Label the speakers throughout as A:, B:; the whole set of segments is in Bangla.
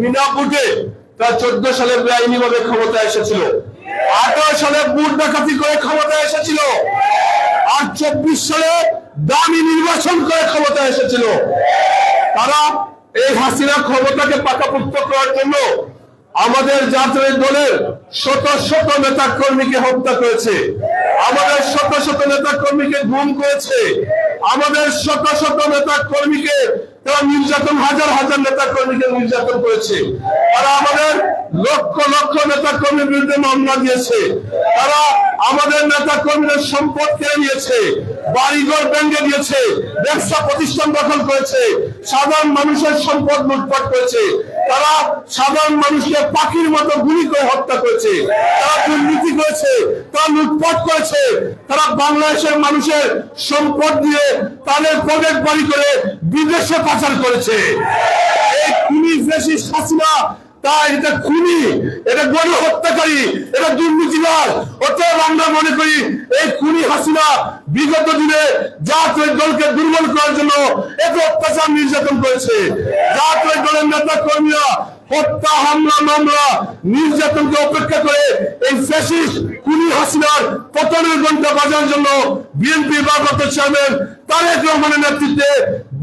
A: বিনা ভোটে তার চোদ্দ সালে বেআইনি ভাবে এসেছিল। আঠারো সালে বুট ডাকাতি করে এসেছিল। আর চব্বিশ সালে দামি নির্বাচন করে এসেছিল। তারা এই হাসিনা ক্ষমতাকে পাকাপুক্ত করার জন্য আমাদের জাতীয় দলের শত শত নেতা কর্মীকে হত্যা করেছে। আমাদের শত শত নেতা কর্মীকে গুম করেছে। আমাদের শত শত নেতা কর্মীকে নির্যাতন, হাজার হাজার নেতা কর্মীকে নির্যাতন করেছে। তারা আমাদের লক্ষ লক্ষ নেতা কর্মীর বিরুদ্ধে মামলা দিয়েছে। তারা আমাদের নেতা কর্মীদের সম্পদ কেড়ে নিয়েছে। বাড়িঘর ভেঙে দিয়েছে, ব্যবসা প্রতিষ্ঠান দখল করেছে, সাধারণ মানুষের সম্পদ লুটপাট করেছে, তারা সাধারণ মানুষকে পাখির মতো গুলি করে হত্যা করেছে, তারা দুর্নীতি করেছে, তারা লুটপাট করেছে, তারা বাংলাদেশের মানুষের সম্পদ দিয়ে তাদের প্রজেক্ট বাড়ি করে বিদেশে পাচার করেছে। এই খুনি ফেসিস হাসিনা তাই এটা খুনি, এটা গণহত্যাকারী, এটা দুর্নীতিবাদ অতএব আমরা মনে করি এই খুনি হাসিনা বিগত দিনে জাতীয় দলকে দুর্বল করার জন্য এত অত্যাচার নির্যাতন করেছে। জাতীয় দলের নেতা কর্মীরা হত্যা, হামলা, মামলা নির্যাতনকে অপেক্ষা করে এই ফ্যাসিস্ট খুনি হাসিনার পতনের ঘণ্টা বাজার জন্য বিএনপি ভারপ্রাপ্ত চেয়ারম্যান তারেক রহমানের নেতৃত্বে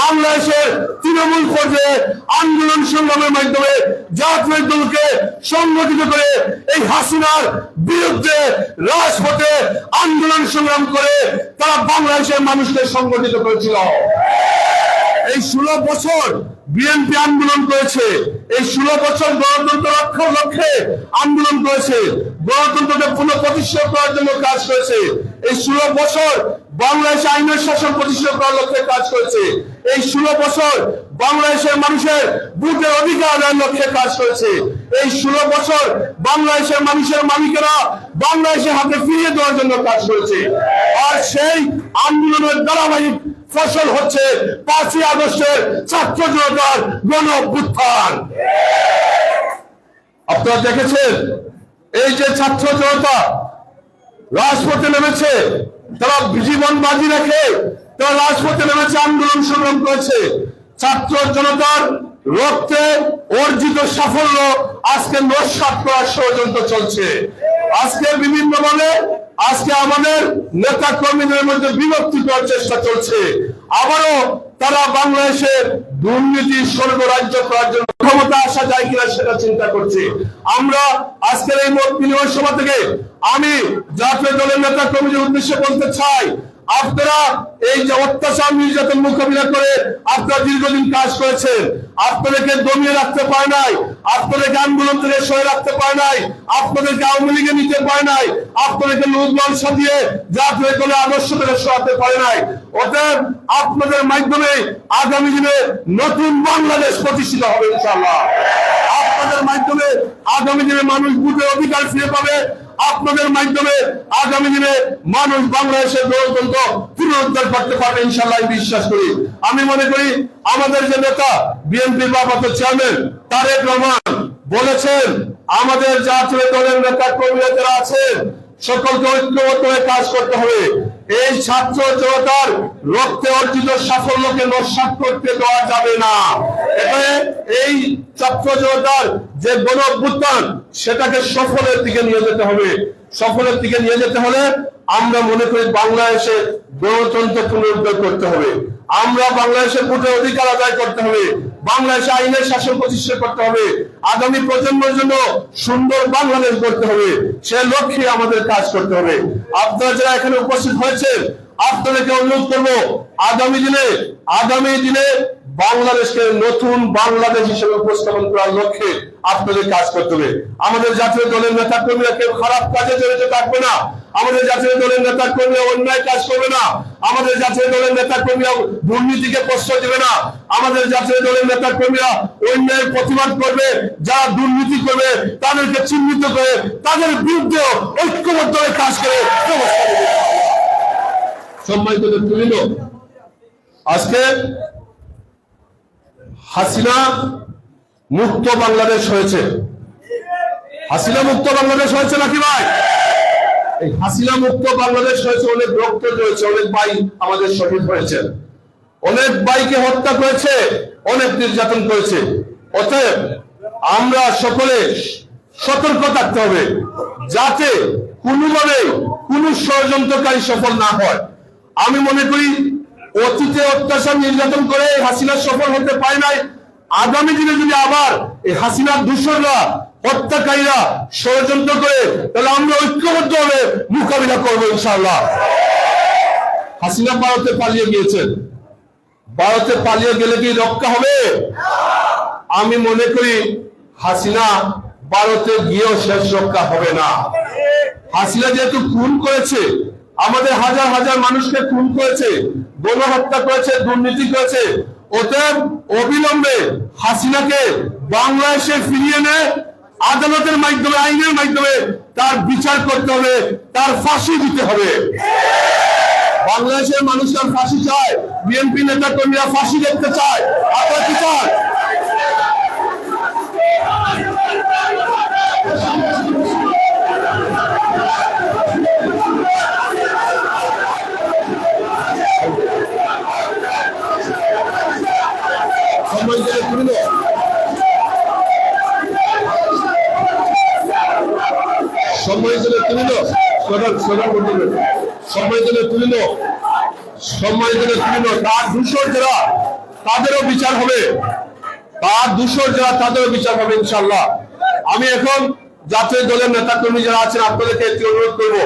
A: বাংলাদেশের তৃণমূল পর্যায়ে আন্দোলন সংগ্রামের মাধ্যমে জাতীয় দলকে সংগঠিত করে এই হাসিনার বিরুদ্ধে রাজপথে আন্দোলন সংগ্রাম করে তারা বাংলাদেশের মানুষকে সংগঠিত করেছিল। এই ষোলো বছর বিএনপি আন্দোলন করেছে। এই ষোলো বছর গণতন্ত্র রক্ষার লক্ষ্যে আন্দোলন করেছে। গণতন্ত্রকে পুনঃপ্রতিষ্ঠা করার জন্য কাজ করেছে। এই ষোলো বছর বাংলাদেশে আইনের শাসন প্রতিষ্ঠা করার লক্ষ্যে কাজ করেছে। এই ষোলো বছর বাংলাদেশের মানুষের ভোটের অধিকার আদায়ের লক্ষ্যে কাজ করেছে। এই ষোলো বছর বাংলাদেশের মানুষের মালিকেরা বাংলাদেশের হাতে ফিরিয়ে দেওয়ার জন্য কাজ করেছে। আর সেই আন্দোলনের ধারাবাহিক ফসল হচ্ছে পাঁচই আগস্টের ছাত্র জনতার গণ অভ্যুত্থান আপনারা দেখেছেন, এই যে ছাত্র জনতা রাজপথে নেমেছে, তারা জীবন বাজি রেখে তারা রাজপথে নেমেছে, আন্দোলন সংগ্রাম করেছে। ছাত্র জনতার রক্তে অর্জিত সাফল্য আজকে নস্বাত করার ষড়যন্ত্র চলছে। আজকে বিভিন্ন ভাবে আজকে আমাদের নেতা কর্মীদের মধ্যে বিভক্তি করার চেষ্টা চলছে। আবারও তারা বাংলাদেশের দুর্নীতি সর্বরাজ্য রাজ্য করার জন্য ক্ষমতা আসা যায় কিনা সেটা চিন্তা করছে। আমরা আজকের এই মত বিনিময় সভা থেকে আমি জাতীয় দলের নেতা কর্মীদের উদ্দেশ্যে বলতে চাই আপনারা এই যে অত্যাচার নির্যাতন মোকাবিলা করে আপনারা দীর্ঘদিন কাজ করেছেন, আপনাদেরকে দমিয়ে রাখতে পারে নাই, আপনাদেরকে আন্দোলন থেকে সরে রাখতে পারে নাই, আপনাদেরকে আওয়ামী লীগে নিতে পারে নাই, আপনাদেরকে নজমান সাজিয়ে জাতীয় দলে আদর্শ থেকে সরাতে পারে নাই। অতএব আপনাদের মাধ্যমে আগামী দিনে নতুন বাংলাদেশ প্রতিষ্ঠিত হবে, ইনশাআল্লাহ। আপনাদের মাধ্যমে আগামী দিনে মানুষ ভোটের অধিকার ফিরে পাবে আপনাদের মাধ্যমে আগামী দিনে মানুষ বাংলাদেশের গণতন্ত্র পুনরুদ্ধার করতে পারবে ইনশাল্লাহ বিশ্বাস করি। আমি মনে করি আমাদের যে নেতা, বিএনপি বাবাত চেয়ারম্যান তারেক রহমান বলেছেন, আমাদের জাতীয় দলের নেতা কর্মীরা যারা আছেন সকলকে ঐক্যবদ্ধ হয়ে কাজ করতে হবে। এই ছাত্র জনতার রক্তে অর্জিত সাফল্যকে নস্বাত করতে দেওয়া যাবে না। এই ছাত্র জনতার যে গণ সেটাকে সফলের দিকে নিয়ে যেতে হবে। সফলের দিকে নিয়ে যেতে হলে আমরা মনে করি বাংলাদেশে গণতন্ত্র পুনরুদ্ধার করতে হবে। আমরা বাংলাদেশের ভোটের অধিকার আদায় করতে হবে। বাংলাদেশে আইনের শাসন প্রতিষ্ঠা করতে হবে। আগামী প্রজন্মের জন্য সুন্দর বাংলাদেশ করতে হবে। সে লক্ষ্যে আমাদের কাজ করতে হবে। আপনারা যারা এখানে উপস্থিত হয়েছেন, আপনাদেরকে অনুরোধ করব, আগামী দিনে আগামী দিনে বাংলাদেশকে নতুন বাংলাদেশ হিসেবে উপস্থাপন করার লক্ষ্যে আপনাদের কাজ করতে হবে। আমাদের জাতীয় দলের নেতা কর্মীরা কেউ খারাপ কাজে জড়িত থাকবে না। আমাদের জাতীয় দলের নেতা কর্মীরা অন্যায় কাজ করবে না। আমাদের জাতীয় দলের নেতা কর্মীরা দুর্নীতিকে প্রশ্রয় দেবে না। আমাদের জাতীয় দলের নেতা কর্মীরা অন্যায়ের প্রতিবাদ করবে যারা দুর্নীতি করবে, তাদেরকে চিহ্নিত করে তাদের বিরুদ্ধেও ঐক্যবদ্ধ হয়ে কাজ করে। সম্মানিত আজকে হাসিনা মুক্ত বাংলাদেশ হয়েছে। হাসিনা মুক্ত বাংলাদেশ হয়েছে নাকি ভাই? এই হাসিনা মুক্ত বাংলাদেশ হয়েছে, অনেক রক্ত রয়েছে অনেক ভাই আমাদের শহীদ হয়েছেন অনেক ভাইকে হত্যা করেছে, অনেক নির্যাতন করেছে। অতএব আমরা সকলে সতর্ক থাকতে হবে, যাতে কোনোভাবে কোন ষড়যন্ত্রকারী সফল না হয়। আমি মনে করি অতীতে অত্যাচার নির্যাতন করে হাসিনা সফল হতে পারে নাই। আগামী দিনে যদি আবার এই হাসিনার দূষণরা, হত্যাকারীরা ষড়যন্ত্র করে, তাহলে আমরা ঐক্যবদ্ধ হবে মোকাবিলা করব ইনশাআল্লাহ। হাসিনা ভারতে পালিয়ে গিয়েছেন। ভারতে পালিয়ে গেলে কি রক্ষা হবে? আমি মনে করি হাসিনা ভারতে গিয়েও শেষ রক্ষা হবে না। হাসিনা যেহেতু খুন করেছে, আমাদের হাজার হাজার মানুষকে খুন করেছে গণহত্যা করেছে, দুর্নীতি করেছে। অতএব অবিলম্বে হাসিনাকে বাংলাদেশে ফিরিয়ে এনে আদালতের মাধ্যমে, আইনের মাধ্যমে তার বিচার করতে হবে, তার ফাঁসি দিতে হবে। বাংলাদেশের মানুষ ফাঁসি চায়। বিএনপি নেতা কর্মীরা ফাঁসি দেখতে চায়। আপনারা কি চান? তাদেরও বিচার হবে। তার দূষণ যারা তাদেরও বিচার হবে ইনশাল্লাহ আমি এখন জাতীয় দলের নেতা কর্মী যারা আছেন, আপনাদেরকে একটি অনুরোধ করব।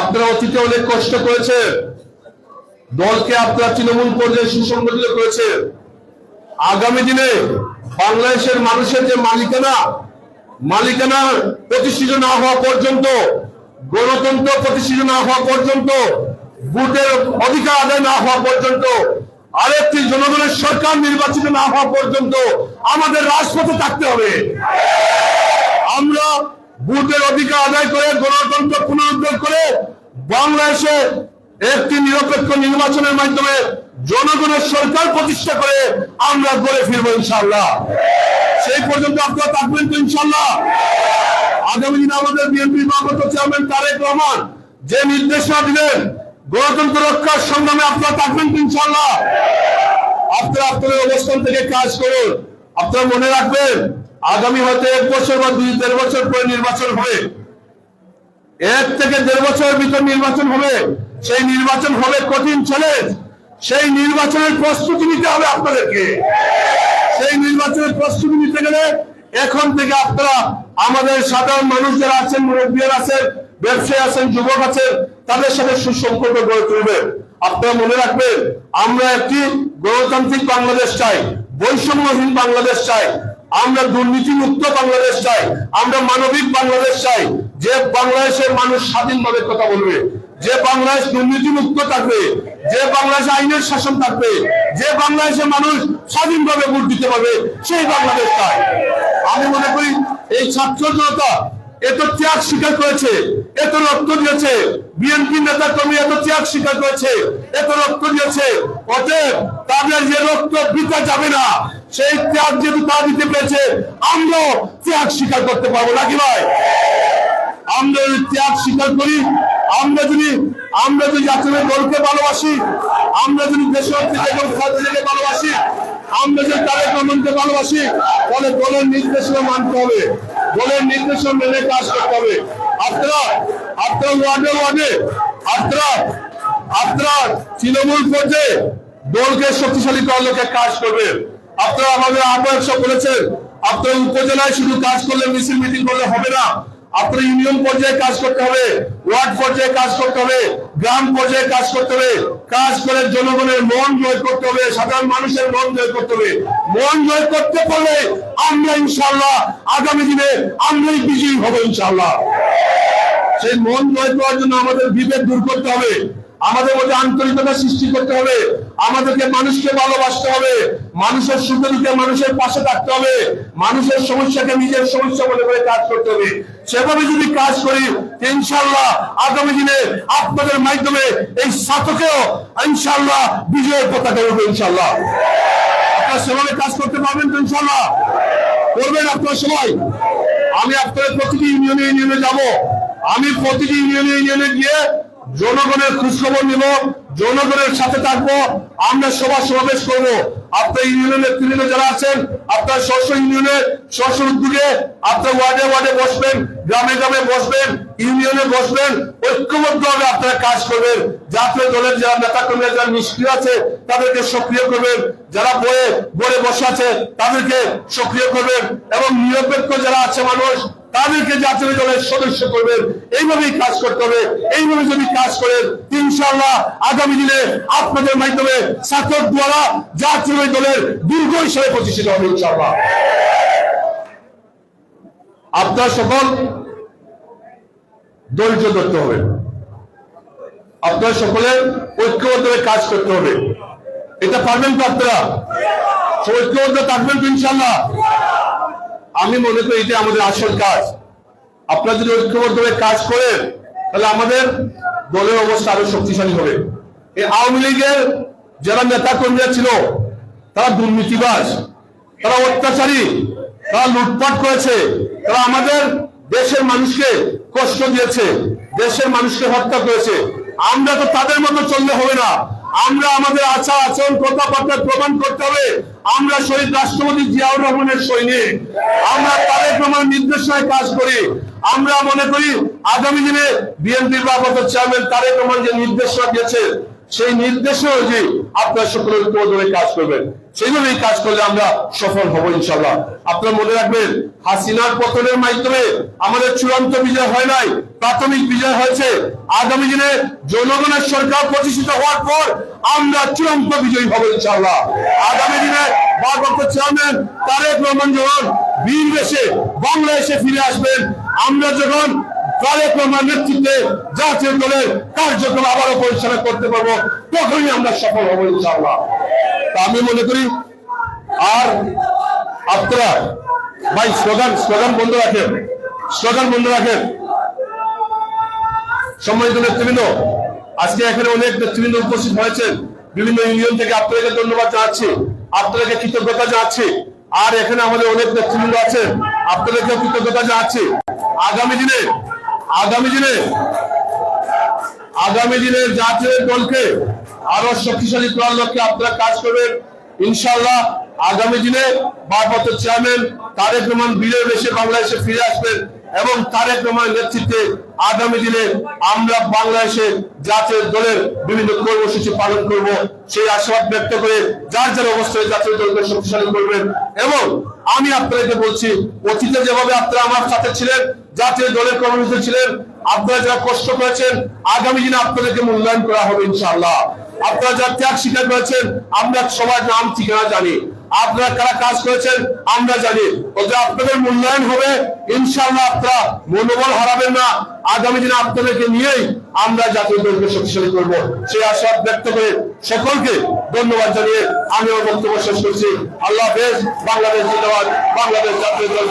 A: আপনারা অতীতে অনেক কষ্ট করেছেন। দলকে আপনারা তৃণমূল পর্যায়ে সুসংগঠিত করেছেন। আগামী দিনে বাংলাদেশের মানুষের যে মালিকানা মালিকানা প্রতিষ্ঠিত না হওয়া পর্যন্ত, গণতন্ত্র প্রতিষ্ঠিত না হওয়া পর্যন্ত, ভোটের অধিকার আদায় না হওয়া পর্যন্ত, আরেকটি জনগণের সরকার নির্বাচিত না হওয়া পর্যন্ত আমাদের রাজপথে থাকতে হবে। আমরা ভোটের অধিকার আদায় করে গণতন্ত্র পুনরুদ্ধার করে বাংলাদেশে একটি নিরপেক্ষ নির্বাচনের মাধ্যমে জনগণের সরকার প্রতিষ্ঠা করে আমরা গড়ে ফিরবো ইনশাল্লাহ সেই পর্যন্ত আপনারা থাকবেন তো ইনশাল্লাহ আগামী দিনে আমাদের বিএনপি ভারপ্রাপ্ত চেয়ারম্যান তারেক রহমান যে নির্দেশনা দিলেন, গণতন্ত্র রক্ষার সংগ্রামে আপনারা থাকবেন তো ইনশাল্লাহ আপনারা আপনাদের অবস্থান থেকে কাজ করুন। আপনারা মনে রাখবেন, আগামী হয়তো এক বছর বা দুই, দেড় বছর পরে নির্বাচন হবে। এক থেকে দেড় বছরের ভিতর নির্বাচন হবে। সেই নির্বাচন হবে কঠিন চ্যালেঞ্জ সেই নির্বাচনের প্রস্তুতি নিতে হবে আপনাদেরকে। সেই নির্বাচনের প্রস্তুতি নিতে গেলে এখন থেকে আপনারা আমাদের সাধারণ মানুষ যারা আছেন মুরব্বীরা আছেন, ব্যবসায়ী আছেন, যুবক আছেন, তাদের সাথে সুসম্পর্ক গড়ে তুলবেন আপনারা মনে রাখবেন, আমরা একটি গণতান্ত্রিক বাংলাদেশ চাই, বৈষম্যহীন বাংলাদেশ চাই, আমরা দুর্নীতি মুক্ত বাংলাদেশ চাই, আমরা মানবিক বাংলাদেশ চাই। যে বাংলাদেশের মানুষ স্বাধীনভাবে কথা বলবে, যে বাংলাদেশ দুর্নীতি মুক্ত থাকবে, যে বাংলাদেশ আইনের শাসন থাকবে যে বাংলাদেশের মানুষ স্বাধীনভাবে ভোট দিতে পারবে, সেই বাংলাদেশ চাই আমি মনে করি এই ছাত্র এত ত্যাগ স্বীকার করেছে, এত রক্ত দিয়েছে। বিএনপি নেতা কর্মী এত ত্যাগ স্বীকার করেছে, এত রক্ত দিয়েছে। অতএব তাদের যে রক্ত বৃথা যাবে না, সেই ত্যাগ যেহেতু তা দিতে পেরেছে, আমরাও ত্যাগ স্বীকার করতে পারব, নাকি ভাই? আমরা যদি ত্যাগ স্বীকার করি, আমরা যদি আমরা যদি জাতীয় দলকে ভালোবাসি, আমরা যদি দেশকে ভালোবাসি, আমরা যদি তারেক রহমানকে ভালোবাসি, তাহলে দলের নির্দেশনা মানতে হবে। দলের নির্দেশনা মেনে কাজ করতে হবে। আপনারা আপনারা ওয়ার্ডে ওয়ার্ডে, আপনারা আপনারা তৃণমূল পর্যায়ে দলকে শক্তিশালী করার লোকে কাজ করবেন। আপনারা আমাদের আহ্বায়ক সব বলেছেন, আপনারা উপজেলায় শুধু কাজ করলে, মিছিল, মিটিং করলে হবে না। আপনার ইউনিয়ন পর্যায়ে কাজ করতে হবে, ওয়ার্ড পর্যায়ে কাজ করতে হবে। গ্রাম পর্যায়ে কাজ করতে হবে। কাজ করে জনগণের মন জয় করতে হবে, সাধারণ মানুষের মন জয় করতে হবে। মন জয় করতে পারলে আমরা ইনশাল্লাহ আগামী দিনে আমরাই বিজয়ী হব ইনশাল্লাহ সেই মন জয় করার জন্য আমাদের বিভেদ দূর করতে হবে। আমাদের মধ্যে আন্তরিকতা সৃষ্টি করতে হবে। আমাদেরকে মানুষকে ভালোবাসতে হবে। মানুষের সুখে দুঃখে মানুষের পাশে থাকতে হবে। মানুষের সমস্যাকে নিজের সমস্যা মনে করে কাজ করতে হবে। সেভাবে যদি কাজ করি ইনশাল্লাহ আগামী দিনে আপনাদের মাধ্যমে এই সাতকেও ইনশাল্লাহ বিজয়ের পতাকা উঠবে ইনশাল্লাহ আপনারা সেভাবে কাজ করতে পারবেন তো ইনশাল্লাহ করবেন আপনারা সবাই? আমি আপনাদের প্রতিটি ইউনিয়নে ইউনিয়নে যাব। আমি প্রতিটি ইউনিয়নে ইউনিয়নে গিয়ে জনগণের খোঁজখবর নিব, জনগণের সাথে থাকব, আমরা সভা সমাবেশ করব। আপনার ইউনিয়নের নেতৃবৃন্দ যারা আছেন, আপনার স্বস্ব ইউনিয়নের স্বস্ব উদ্যোগে আপনার ওয়ার্ডে ওয়ার্ডে বসবেন, গ্রামে গ্রামে বসবেন, ইউনিয়নে বসবেন, ঐক্যবদ্ধভাবে আপনারা কাজ করবেন। জাতীয় দলের যারা নেতা কর্মীরা যারা নিষ্ক্রিয় আছে, তাদেরকে সক্রিয় করবেন। যারা বয়ে বলে বসে আছে, তাদেরকে সক্রিয় করবেন। এবং নিরপেক্ষ যারা আছে মানুষ তাদেরকে জাতীয় দলের সদস্য করবেন, এইভাবেই কাজ করতে হবে। এইভাবে যদি কাজ করেন, ইনশাআল্লাহ আগামী দিনে আপনাদের মাধ্যমে ছাত্র দ্বারা জাতীয় দলের দুর্গ হিসেবে প্রতিষ্ঠিত হবে, ইনশাআল্লাহ। আপনার সকল ধৈর্য ধরতে হবে আপনার সকলের ঐক্যবদ্ধভাবে কাজ করতে হবে। এটা পারবেন তো আপনারা? ঐক্যবদ্ধ থাকবেন তো ইনশাল্লাহ আমি মনে করি এটা আমাদের আসল কাজ। আপনারা যদি ঐক্যবদ্ধভাবে কাজ করেন, তাহলে আমাদের দলের অবস্থা আরও শক্তিশালী হবে। এই আওয়ামী লীগের যারা নেতা কর্মীরা ছিল, তারা দুর্নীতিবাজ, তারা অত্যাচারী, তারা লুটপাট করেছে, তারা আমাদের দেশের মানুষকে কষ্ট দিয়েছে, দেশের মানুষকে হত্যা করেছে। আমরা তো তাদের মতো চললে হবে না। আমরা আমাদের আচার আচরণ, কথাবার্তা প্রমাণ করতে হবে। আমরা শহীদ রাষ্ট্রপতি জিয়াউর রহমানের সৈনিক। আমরা তাদের প্রমাণ নির্দেশনায় কাজ করি। আমরা মনে করি আগামী দিনে বিএনপির বাবত চেয়ারম্যান তারেক প্রমাণ যে নির্দেশনা দিয়েছে সেই নির্দেশে অনুযায়ী আপনার সকলের কাজ করবেন। সেইভাবেই কাজ করলে আমরা সফল হব ইনশাল্লাহ আপনারা মনে রাখবেন, হাসিনার পতনের মাধ্যমে আমাদের চূড়ান্ত বিজয় হয় নাই, প্রাথমিক বিজয় হয়েছে। আগামী দিনে জনগণের সরকার প্রতিষ্ঠিত হওয়ার পর আমরা চূড়ান্ত বিজয়ী হব ইনশাল্লাহ আগামী দিনে ভারপ্রাপ্ত চেয়ারম্যান তারেক রহমান যখন বীর বেশে বাংলাদেশে ফিরে আসবেন, আমরা যখন তারেক রহমান নেতৃত্বে জাতীয় দলের কার্যক্রম আবারও পরিচালনা করতে পারব, তখনই আমরা সফল হব ইনশাআল্লাহ। তা আমি মনে করি, আর আপনারা, ভাই, স্লোগান স্লোগান বন্ধ রাখেন, স্লোগান বন্ধ রাখেন। সম্মানিত নেতৃবৃন্দ, আজকে এখানে অনেক নেতৃবৃন্দ উপস্থিত হয়েছেন। বিভিন্ন ইউনিয়ন থেকে আপনাদেরকে ধন্যবাদ জানাচ্ছি, আপনাদেরকে কৃতজ্ঞতা জানাচ্ছি, আর এখানে আমাদের অনেক নেতৃবৃন্দ আছেন আপনাদেরকে কৃতজ্ঞতা জানাচ্ছি। আগামী দিনে আগামী দিনে আগামী দিনে জাতীয় দলকে আরও শক্তিশালী করার লক্ষ্যে আপনারা কাজ করবেন। ইনশাল্লাহ আগামী দিনে বারপত্র চেয়ারম্যান তারেক রহমান বীরের বেশে বাংলাদেশে ফিরে আসবেন। এবং তারেক রহমানের নেতৃত্বে আগামী দিনে আমরা বাংলাদেশে জাতীয় দলের বিভিন্ন কর্মসূচি পালন করব। সেই আশাবাদ ব্যক্ত করে যার যার অবস্থায় জাতীয় দলকে শক্তিশালী করবেন এবং আমি আপনাদেরকে বলছি, অতীতে যেভাবে আপনারা আমার সাথে ছিলেন, জাতীয় দলের কর্মসূচি ছিলেন, আপনারা যারা কষ্ট করেছেন, আগামী দিনে আপনাদেরকে মূল্যায়ন করা হবে ইনশাআল্লাহ। আপনারা যারা ত্যাগ স্বীকার করেছেন, আমরা সবার নাম ঠিকানা জানি। আপনারা কারা কাজ করেছেন, আমরা জানি। আপনাদের মূল্যায়ন হবে ইনশাল্লাহ আপনারা মনোবল হারাবেন না। আগামী দিনে আপনাদেরকে নিয়েই আমরা জাতীয় দলকে শক্তিশালী করব। সেই আশাবাদ ব্যক্ত করে সকলকে ধন্যবাদ জানিয়ে আমি আমার বক্তব্য শেষ করছি। আল্লাহ হাফেজ, বাংলাদেশ জিন্দাবাদ, বাংলাদেশ জাতীয় দল